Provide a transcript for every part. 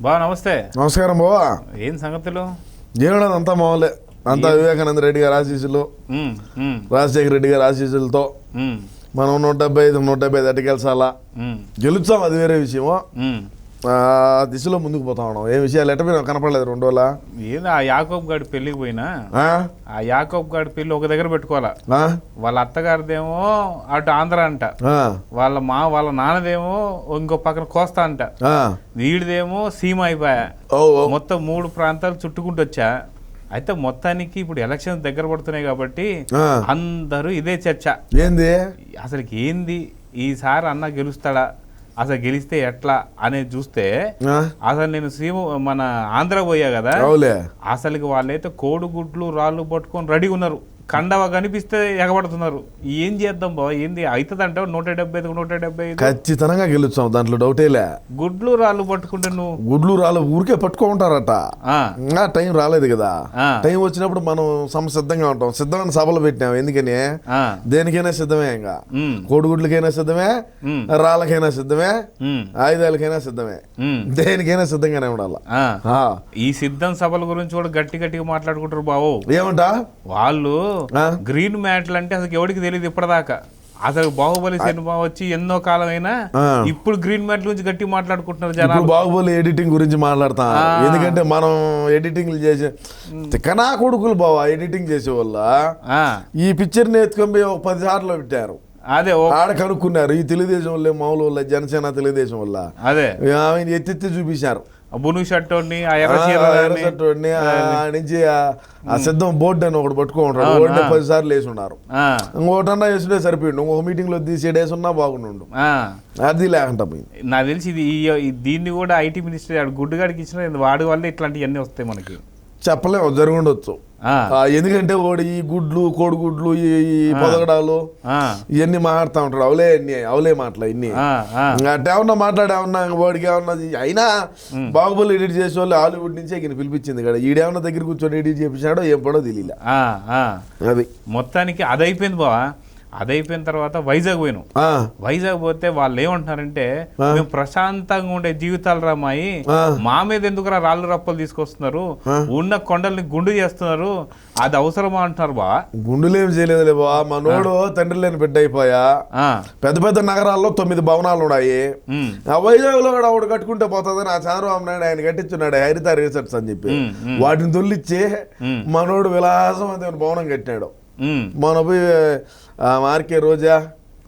బా నమస్తే. నమస్కారం బావా. ఏం సంగతులు? ఏమన్నా అంతా మామూలే. అంతా వివేకానంద రెడ్డి గారి ఆశీస్సులు ఉమ్, రాజశేఖర రెడ్డి గారి ఆశీస్సులతో ఉమ్, మనం నూట డెబ్బై ఐదు నూట డెబ్బై ఐదు అడ్డకెళ్ళాలా ఉమ్, గెలుచాం అది వేరే విషయము. దిశలో ముందుకు పోతా ఉన్నాం ఏ విషయాలు? ఎట్ట మీరు కనపడలేదు రెండు రోజుల ఏదో ఆ యాకోబ్ గాడి పెళ్ళికి పోయినా? ఆ? యాకోబ్ గాడి పెళ్ళి ఒక దగ్గర పెట్టుకోవాలా? వాళ్ళ అత్తగారిదేమో అటు ఆంధ్ర అంట. వాళ్ళ మా వాళ్ళ నాన్నదేమో ఇంకో పక్కన కోస్తా అంట. వీడిదేమో సీమ అయిపోయా. మొత్తం మూడు ప్రాంతాలు చుట్టుకుంటూ వచ్చా. అయితే మొత్తానికి ఇప్పుడు ఎలక్షన్స్ దగ్గర పడుతున్నాయి కాబట్టి. అందరూ ఇదే చర్చ. ఏంది? అసలుకి ఏంది? ఈసారి అన్న గెలుస్తాడా? అసలు గెలిస్తే ఎట్లా అనేది చూస్తే? అసలు నేను సీమ మన ఆంధ్ర పోయా కదా అసలుకి వాళ్ళైతే కోడిగుడ్లు రాళ్ళు పట్టుకొని రెడీ ఉన్నారు కండవ కనిపిస్తే ఎగబడుతున్నారు. ఏం చేద్దాం బావ? ఏంది? అవుతుందంటే నూట డెబ్బై ఐదు నూట డెబ్బై ఐదు. ఖచ్చితంగా గెలుచాం దాంట్లో డౌటేలే గుడ్లు రాళ్ళు పట్టుకుంటే నువ్వు గుడ్లు రాళ్ళు ఊరికే పట్టుకుంటారట టైం రాలేదు కదా. టైం వచ్చినప్పుడు మనం సంసిద్ధంగా ఉంటాం. సిద్ధమైన సభలు పెట్టినాం. ఎందుకని? దేనికైనా సిద్ధమే ఇంకా. కోడిగుడ్లకైనా సిద్ధమే రాళ్ళకైనా సిద్ధమే ఆయుధాలకైనా సిద్ధమే. దేనికైనా సిద్ధంగానే ఉండాలి. ఈ సిద్ధం సభల గురించి కూడా గట్టి గట్టిగా మాట్లాడుకుంటారు బావు. ఏమంటా? వాళ్ళు? గ్రీన్ మ్యాట్లు అంటే అసలు ఎవరికి తెలియదు ఇప్పటిదాకా. అసలు బాహుబలి సినిమా వచ్చి ఎన్నో కాలం అయినా ఆ. ఇప్పుడు గ్రీన్ మ్యాట్ గురించి గట్టి మాట్లాడుకుంటున్నారు జనాలు. బాహుబలి ఎడిటింగ్ గురించి మాట్లాడతాం. ఎందుకంటే మనం ఎడిటింగ్లు చేసే తిక్కనా కొడుకులు బావా ఎడిటింగ్ చేసే వల్ల ఈ పిక్చర్ని ఎత్తుకొని పోయి ఒక పది సార్లు పెట్టారు. అదే ఆడ కనుక్కున్నారు. ఈ తెలుగుదేశం వల్లే మామూలు వల్ల జనసేన తెలుగుదేశం వల్ల అదే. ఆమె ఎత్తెత్తి చూపించారు. బును షర్ట్ ఆ ఎర్ర ఆ, చీర ఎర్ర షర్ట్ వాడిని, ఆ నుంచి ఆ- సిద్ధం బోర్డు అని ఒకటి పట్టుకుంటాడు ఓడిని పది సార్లు వేసి ఉన్నారు. ఇంకోటన్నా వేసుంటే సరిపోయిండు. ఇంకొక మీటింగ్లో తీసి డేస్ ఉన్నా బాగుండు. అది లేకుండా పోయింది. నాకు తెలిసి ఇది దీన్ని కూడా ఐటీ మినిస్టర్ గుడ్డుగాడికి ఇచ్చిన వాడి వల్ల ఇట్లాంటివన్నీ వస్తాయి మనకి. చెప్పలేము జరుగుండొచ్చు. ఎందుకంటే వాడు ఈ గుడ్లు కోడిగుడ్లు ఈ ఈ పొదగడాలు ఇవన్నీ మాట్లాడుతూ ఉంటాడు. అవలే అన్ని అవలే మాటలు ఇన్ని. అట్ట ఏమన్నా మాట్లాడేమన్నా వాడికి ఏమన్నా అయినా బాహుబలి ఎడిట్ చేసే వాళ్ళు హాలీవుడ్ నుంచే ఈయన పిలిపించింది కదా. ఈడేమన్నా దగ్గర కూర్చొని ఎడిట్ చేపించాడో ఏం పడో తెలియలే. అది. మొత్తానికి అది అయిపోయింది బావా. అది అయిపోయిన తర్వాత వైజాగ్ పోయినాం. వైజాగ్ పోతే వాళ్ళు ఏమంటున్నారంటే మేము ప్రశాంతంగా ఉండే జీవితాలు రామాయి. మా మీద ఎందుకురా రాళ్ళు రప్పలు తీసుకొస్తున్నారు? ఉన్న కొండల్ని గుండు చేస్తున్నారు. అది అవసరమా? అంటున్నారు బా. గుండులు ఏం చేయలేదులే బా. మనోడు తండ్రి లేని బిడ్డ అయిపోయా. ఆ, పెద్ద పెద్ద నగరాల్లో తొమ్మిది భవనాలు ఉన్నాయి. ఆ వైజాగ్లో కూడా ఒకటి కట్టుకుంటే పోతుందని ఆ చంద్రబాబు నాయుడు ఆయన కట్టించున్నాడు హరిత రీసెర్చ్ అని చెప్పి. వాటిని తొలిచ్చి. మనోడు విలాసమైన భవనం కట్టినాడు. ఉమ్, మన పోయి ఆ మార్కే రోజా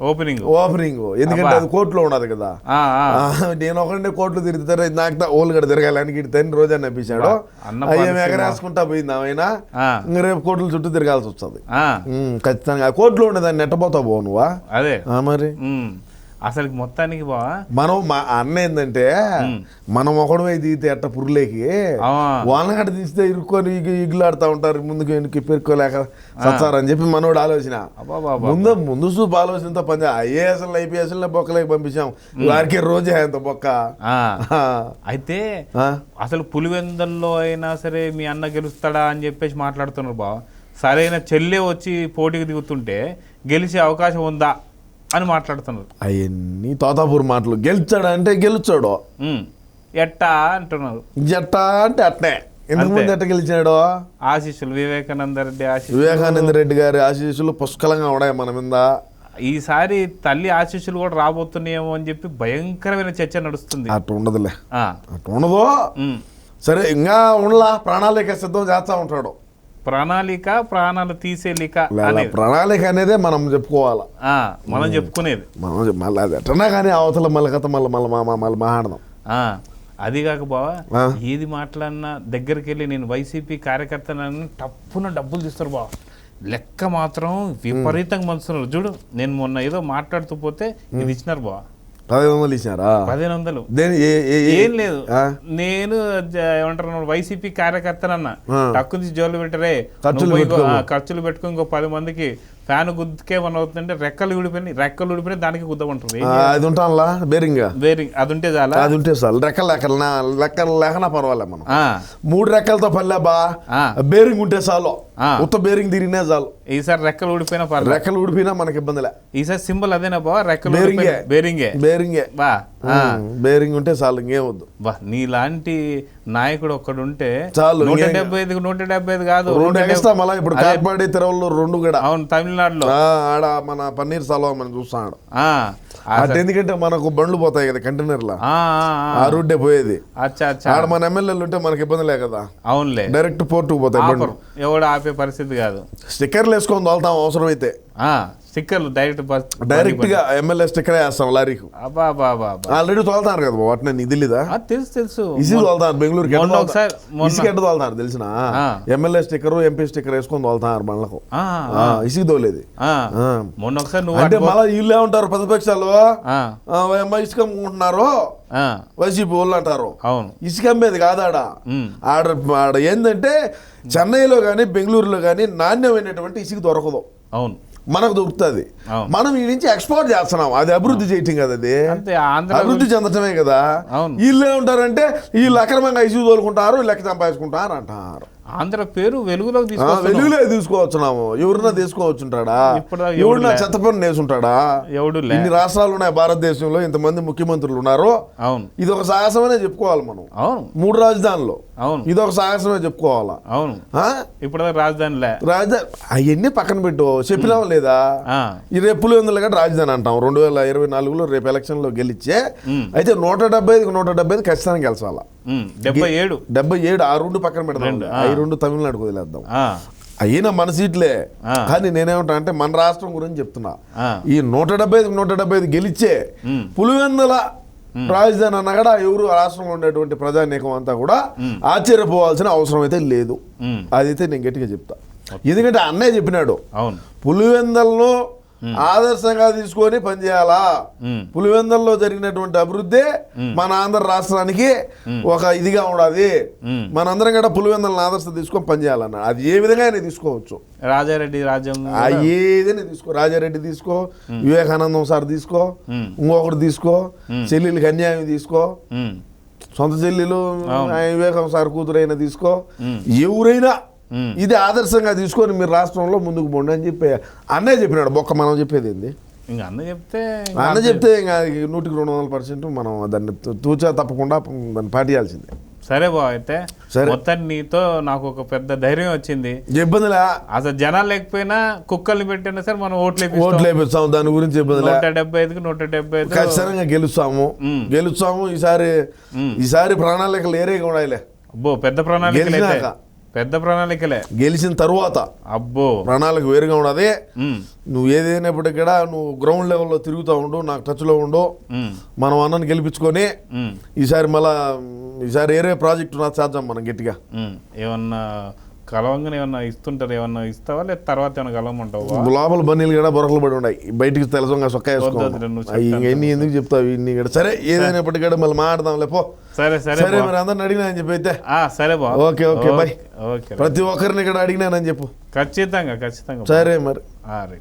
ఓపెనింగ్ ఓపెనింగ్ ఎందుకంటే అది కోర్టులో ఉన్నది కదా. నేను ఒకటే కోట్లు తిరుగుతారు నాకు ఓళ్ళు కూడా తిరగాలని ఇటు రోజా నప్పించాడు అన్న అయ్యే పాలసీ ఎగరేసుకుంటా పోయింది ఆమె ఆ, ఇంక రేపు కోర్టుల చుట్టూ తిరగాల్సి వస్తుంది. ఖచ్చితంగా. కోర్టులో ఉండేదాన్ని నెట్టబోతా పోవు నువ్వా? అదే. మరి? అసలు మొత్తానికి బా. మనం మా అన్న ఏంటంటే మనం ఒకడమే దిగితే ఎట్ట పురులేకి గట్ట తీస్తే ఇరుక్కొని ఇగు ఇగులాడుతూ ఉంటారు ముందుకు వెనుక పెరుక్కోలేక సత్తారని చెప్పి మనోడు ఆలోచన. ముందు ముందు చూపు ఆలోచనతో పని ఐఏఎస్ ఐపీఎస్ బొక్కలేకి పంపించాం. వారికి రోజే అంత బొక్క. అయితే? అసలు పులివెందల్లో అయినా సరే మీ అన్న గెలుస్తాడా అని చెప్పేసి మాట్లాడుతున్నారు బా. సరైన చెల్లె వచ్చి పోటీకి దిగుతుంటే గెలిచే అవకాశం ఉందా? అని మాట్లాడుతున్నారు. అవన్నీ తోతాపూర్ మాటలు. గెలిచాడు. అంటే గెలుచాడు ఎట్టా అంటున్నారు. జట్ట అంటే అట్నే. ఎందుకు. ముందు ఎట్ట గెలిచాడు? ఆశీస్సులు వివేకానంద రెడ్డి ఆశీస్సులు. వివేకానంద రెడ్డి గారి ఆశీస్సులు పుష్కలంగా ఉన్నాయి మన మీద. ఈసారి తల్లి ఆశీస్సులు కూడా రాబోతున్నాయేమో అని చెప్పి భయంకరమైన చర్చ నడుస్తుంది. అట్టు ఉండదులే. ఆ, అట్టు ఉండదు. సరే ఇంకా ఉండలా. ప్రణాళిక సిద్ధం చేస్తా ఉంటాడు. ప్రణాళిక ప్రాణాలు లేదా అనేది. ప్రణాళిక అనేది మనం చెప్పుకోవాలా. ఆ, మనం చెప్పుకునేది. మనం మళ్ళీ అది ఎట్టనా కానీ అవతల మళ్ళీ కథ మళ్ళీ మళ్ళీ మళ్ళీ మాట్లాడదాం ఆ, అది కాక బావా. ఏది మాట్లాడినా దగ్గరికి వెళ్ళి నేను వైసీపీ కార్యకర్తలను టప్పున డబ్బులు తీస్తారు బావ. లెక్క మాత్రం విపరీతంగా మంచుతున్నారు చూడు నేను మొన్న ఏదో మాట్లాడుతూ పోతే ఇది ఇచ్చినారు బావ. పదిహేను వందలు ఇచ్చినారా? పదిహేను వందలు. ఏ- లేదు? నేను ఏమంటారు వైసీపీ కార్యకర్తనన్న. టక్కు నుంచి జోలు పెట్టరే. ఖర్చులు నువ్వు ఇంకో- పెట్టుకో. ఆ, ఖర్చులు పెట్టుకో ఇంకో పది మందికి. ఫ్యాన్ గుద్దుకే మన అవుతుందంటే రెక్కలు ఊడిపోయినాయి రెక్కలు ఊడిపోయినాయి దానికి గుద్దమంటుంది అది ఉంటానులా? బేరింగ్? వేరే అది ఉంటే చాలా? అది ఉంటే చాలు. రెక్కలు లెక్కలు లెక్కలు లేకనా పర్వాలే మనం. ఆ, మూడు రెక్కలతో పల్లె బా. ఆ. బేరింగ్ ఉంటే చాలు. ఉత్త బేరింగ్ తిరిగినా చాలు. ఈసారి రెక్కలు ఊడిపోయినా పర్లేదు రెక్కలు ఊడిపోయినా మనకి ఇబ్బందిలే. ఈసారి సింబల్ అదేనా బా రెక్కలు బేరింగే. బేరింగే. బేరింగే. బా. బేరింగ్ ఉంటే చాలు ఇంకేం వద్దు. బా నీలాంటి నాయకుడు ఒక్కడు ఉంటే చాలు, నూట డెబ్బై ఐదుకి నూట డెబ్బై ఐదు కాదు రెండు ఎక్స్ట్రా మళ్ళీ ఇప్పుడు కాట్పాడి తిరువల్లో రెండు కూడా. అవును తమిళనాడులో. ఆడ మన పన్నీర్ సెలవు మనం ఆ, అటు ఎందుకంటే మనకు బండ్లు పోతాయి కదా కంటైనర్లా. ఆ, ఆ, రూటే పోయేది. అచ్చా అచ్చా. ఆడ మన ఎమ్మెల్యేలు ఉంటే మనకి ఇబ్బంది లే కదా. అవునులే. డైరెక్ట్ పోర్టుకు పోతాయి బండ్లు. ఎవడు ఆపే పరిస్థితి కాదు. స్టిక్కర్లు వేసుకొని తోలుతాం అవసరం అయితే స్టిక్కర్లు డైరెక్ట్ డైరెక్ట్గా ఎమ్మెల్యే స్టిక్కర్ వేస్తాం లారీకి. ఆల్రెడీ తోలుతారు కదా వాటిని నీకు తెలీదా ఆ, తెలుసు తెలుసు. ఇసుక తోలుతారు బెంగళూరుకి మొన్న- ఇసుక ఎట్ట తోలుతారు తెలిసిన. ఎమ్మెల్యే స్టిక్కర్ ఎంపీ స్టిక్కర్ వేసుకొని తోలుతారు ఆ, ఇసుక తోలేది. మొన్న ఒకసారి నువ్వు అంటే మళ్ళీ వీళ్ళే ఉంటారు ప్రతిపక్షాలు. ఇసుక అమ్ముకుంటున్నారు. వైసీపీ వాళ్ళు అంటారు. అవును. ఇసుక అమ్మేది కాదు ఆడ ఉమ్, ఆడ ఆడ ఏంటంటే చెన్నైలో కానీ బెంగళూరులో కానీ నాణ్యమైనటువంటి ఇసుక దొరకదు. అవును. మనకు దొరుకుతుంది. మనం ఈ నుంచి ఎక్స్పోర్ట్ చేస్తున్నాం. అది అభివృద్ధి చేయటం కదా అది అభివృద్ధి చెందటమే కదా. వీళ్ళు ఏమంటారంటే వీళ్ళు అక్రమంగా ఇసుక తోలుకుంటారు లెక్క సంపాదించుకుంటారు అంటారు. ఆంధ్ర పేరు వెలుగులోకి తీసుకొస్తున్నావు. వెలుగులే తీసుకోవచ్చున్నాము. ఎవరన్నా తీసుకోవచ్చుంటాడా? ఎవడులే. చెత్త పని నేసుంటాడా? ఎవడు లే. ఇన్ని రాష్ట్రాలు ఉన్నాయి భారతదేశంలో ఇంతమంది ముఖ్యమంత్రులు ఉన్నారు? అవును. ఇది ఒక సాహసమనే చెప్పుకోవాలి మనం. అవును. మూడు రాజధానులు. అవును. ఇది ఒక సాహసమే చెప్పుకోవాలా? అవును. ఆ? ఇప్పుడు రాజధానిలే రాజధాని అవన్నీ పక్కన పెట్టు. చెప్పినావా లేదా? ఈ రేపు పులివెందులు రాజధాని అంటాం. రెండు వేల ఇరవై నాలుగులో రేపు ఎలక్షన్లో గెలిచే ఉమ్, అయితే నూట డెబ్బై ఐదుకి నూట డెబ్బై ఐదు ఖచ్చితంగా గెలిచాలా? డెబ్బై ఏడు. డెబ్బై ఏడు ఆ రెండు పక్కన పెడదాం. ఆ. ఈ రెండు తమిళనాడుకు వదిలేద్దాం. అయినా మన సీట్లే. కానీ నేనేమంటా అంటే మన రాష్ట్రం గురించి చెప్తున్నా. ఈ నూట డెబ్బై ఐదు నూట డెబ్బై ఐదు గెలిచే పులివెందుల రాజధాని అన్న కూడా ఎవరు రాష్ట్రంలో ఉండేటువంటి ప్రజానీకం అంతా కూడా. ఆశ్చర్యపోవాల్సిన అవసరం అయితే లేదు. అదైతే నేను గట్టిగా చెప్తా. ఎందుకంటే అన్నయ్య చెప్పినాడు. పులివెందలను ఆదర్శంగా తీసుకొని పనిచేయాలా? ఉమ్, పులివెందల్లో జరిగినటువంటి అభివృద్ధి మన ఆంధ్ర రాష్ట్రానికి ఒక ఇదిగా ఉండాలి. మనందరం కూడా పులివెందలను ఆదర్శం తీసుకొని పనిచేయాలన్న. అది ఏ విధంగా అయినా తీసుకోవచ్చు. రాజారెడ్డి రాజ్యం ఏదైనా తీసుకో. రాజారెడ్డి తీసుకో వివేకానందం సార్ తీసుకో ఇంకొకటి తీసుకో చెల్లెలకి అన్యాయం తీసుకో సొంత చెల్లెలు వివేకం సార్ కూతురైనా తీసుకో. ఎవరైనా. ఇది ఆదర్శంగా తీసుకొని మీరు రాష్ట్రంలో ముందుకు పోండి అని చెప్పి అన్నయ్య చెప్పినాడు బొక్క మనం చెప్పేది ఏంది ఇంక అన్న చెప్తే ఇంకా అన్న. చెప్తే ఇంకా నూటికి రెండు వందల పర్సెంట్ మనం దాన్ని తూచా తప్పకుండా దాన్ని పాటించాల్సిందే సరే బా అయితే సరే. మొత్తం నీతో నాకు ఒక పెద్ద ధైర్యం వచ్చింది ఇబ్బందిలే అసలు జనాలు లేకపోయినా కుక్కల్ని పెట్టినా సరే మనం ఓట్లు ఓట్లు వేపిస్తాం. దాని గురించి ఇబ్బందిలే నూట డెబ్బై ఐదుకి నూట డెబ్బై ఐదు ఖచ్చితంగా గెలుస్తాము. గెలుస్తాము ఈసారి. ఈసారి ప్రణాళికలు ఏరేగా ఉండాలిలే అబ్బో పెద్ద గెలిచినాక. పెద్ద ప్రణాళికలే. గెలిచిన తరువాత అబ్బో. ప్రణాళిక వేరుగా ఉండదు నువ్వు ఏదైనప్పటికీ కూడా నువ్వు గ్రౌండ్ లెవెల్లో తిరుగుతూ ఉండు నాకు టచ్లో ఉండు. మనం అన్నని గెలిపించుకొని ఈసారి మళ్ళా ఈసారి ఏరే ప్రాజెక్టు నా చేద్దాం మనం గట్టిగా. ఏమన్నా కలవంగానే ఏమన్నా ఇస్తుంటారు? ఏమన్నా ఇస్తావా? లేదా తర్వాత ఏమన్నా కలవమంటావా లోపల బన్నీలు కూడా బొరకలు పడి ఉన్నాయి. బయటికి తెలసంగా సొక్క ఇవన్నీ ఎందుకు చెప్తావు? ఇన్ని కూడా. సరే ఏదైనప్పటికీ కూడా మళ్ళీ మాట్లాడదాం లేపో సరే సరే సరే. మరి అందరిని అడిగినా అని చెప్పి అయితే. సరే బా ఓకే, ఓకే, బై. ఓకే ప్రతి ఒక్కరిని ఇక్కడ అడిగినానని చెప్పు. ఖచ్చితంగా ఖచ్చితంగా సరే మరి.